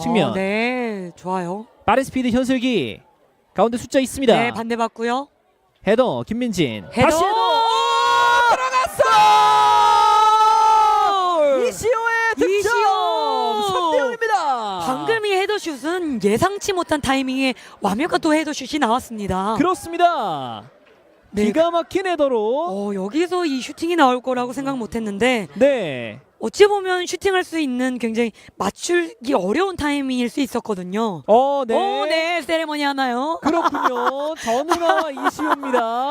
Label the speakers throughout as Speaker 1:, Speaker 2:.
Speaker 1: 측면.
Speaker 2: 어, 네, 좋아요.
Speaker 1: 빠른 스피드 현슬기. 가운데 숫자 있습니다.
Speaker 2: 네, 반대 받고요.
Speaker 1: 헤더 김민진.
Speaker 2: 헤더.
Speaker 1: 다시 헤더. 들어갔어. 이시오의 득점.
Speaker 2: 이시오.
Speaker 1: 3대 0입니다.
Speaker 2: 방금 이 헤더슛은 예상치 못한 타이밍에 완벽한 또 헤더슛이 나왔습니다.
Speaker 1: 그렇습니다.
Speaker 2: 네.
Speaker 1: 기가 막힌 헤더로.
Speaker 2: 어, 여기서 이 슈팅이 나올 거라고 생각 못 했는데
Speaker 1: 네.
Speaker 2: 어찌 보면 슈팅할 수 있는 굉장히 맞추기 어려운 타이밍일 수 있었거든요.
Speaker 1: 어, 네.
Speaker 2: 오, 네, 세레머니 하나요?
Speaker 1: 그렇군요. 전우가 이시오입니다.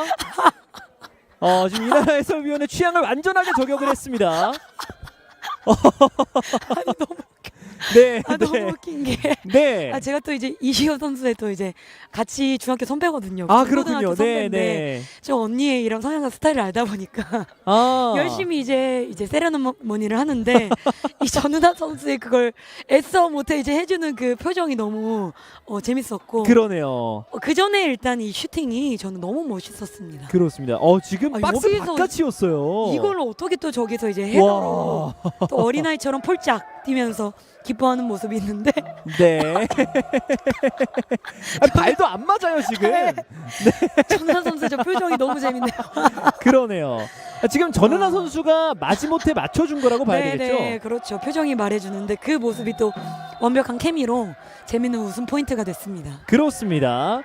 Speaker 1: 어, 지금 이 나라 해설위원의 취향을 완전하게 저격을 했습니다.
Speaker 2: 아니 너무
Speaker 1: 네,
Speaker 2: 아, 너무
Speaker 1: 네,
Speaker 2: 웃긴 게
Speaker 1: 네.
Speaker 2: 아, 제가 또 이제 이시호 선수의 또 이제 같이 중학교 선배거든요.
Speaker 1: 아, 그렇군요. 네, 네.
Speaker 2: 저 언니의 이런 성향과 스타일을 알다 보니까
Speaker 1: 아,
Speaker 2: 열심히 이제 이제 세레머니를 하는데 이 전우다 선수의 그걸 애써 못해 이제 해주는 그 표정이 너무 어, 재밌었고
Speaker 1: 그러네요.
Speaker 2: 어, 그 전에 일단 이 슈팅이 저는 너무 멋있었습니다.
Speaker 1: 그렇습니다. 어, 지금
Speaker 2: 아,
Speaker 1: 박스
Speaker 2: 여기서
Speaker 1: 바깥이었어요.
Speaker 2: 이걸 어떻게 또 저기서 이제 헤더로
Speaker 1: 와.
Speaker 2: 또 어린아이처럼 폴짝 뛰면서 기뻐하는 모습이 있는데
Speaker 1: 네. 아, 발도 안 맞아요, 지금.
Speaker 2: 네. 전우다 선수 저 표정이 너무 재밌네요.
Speaker 1: 그러네요. 아, 지금 전은하
Speaker 2: 아.
Speaker 1: 선수가 마지못해 맞춰준 거라고 봐야
Speaker 2: 네,
Speaker 1: 되겠죠?
Speaker 2: 네, 그렇죠. 표정이 말해주는데 그 모습이 또 완벽한 케미로 재밌는 웃음 포인트가 됐습니다.
Speaker 1: 그렇습니다.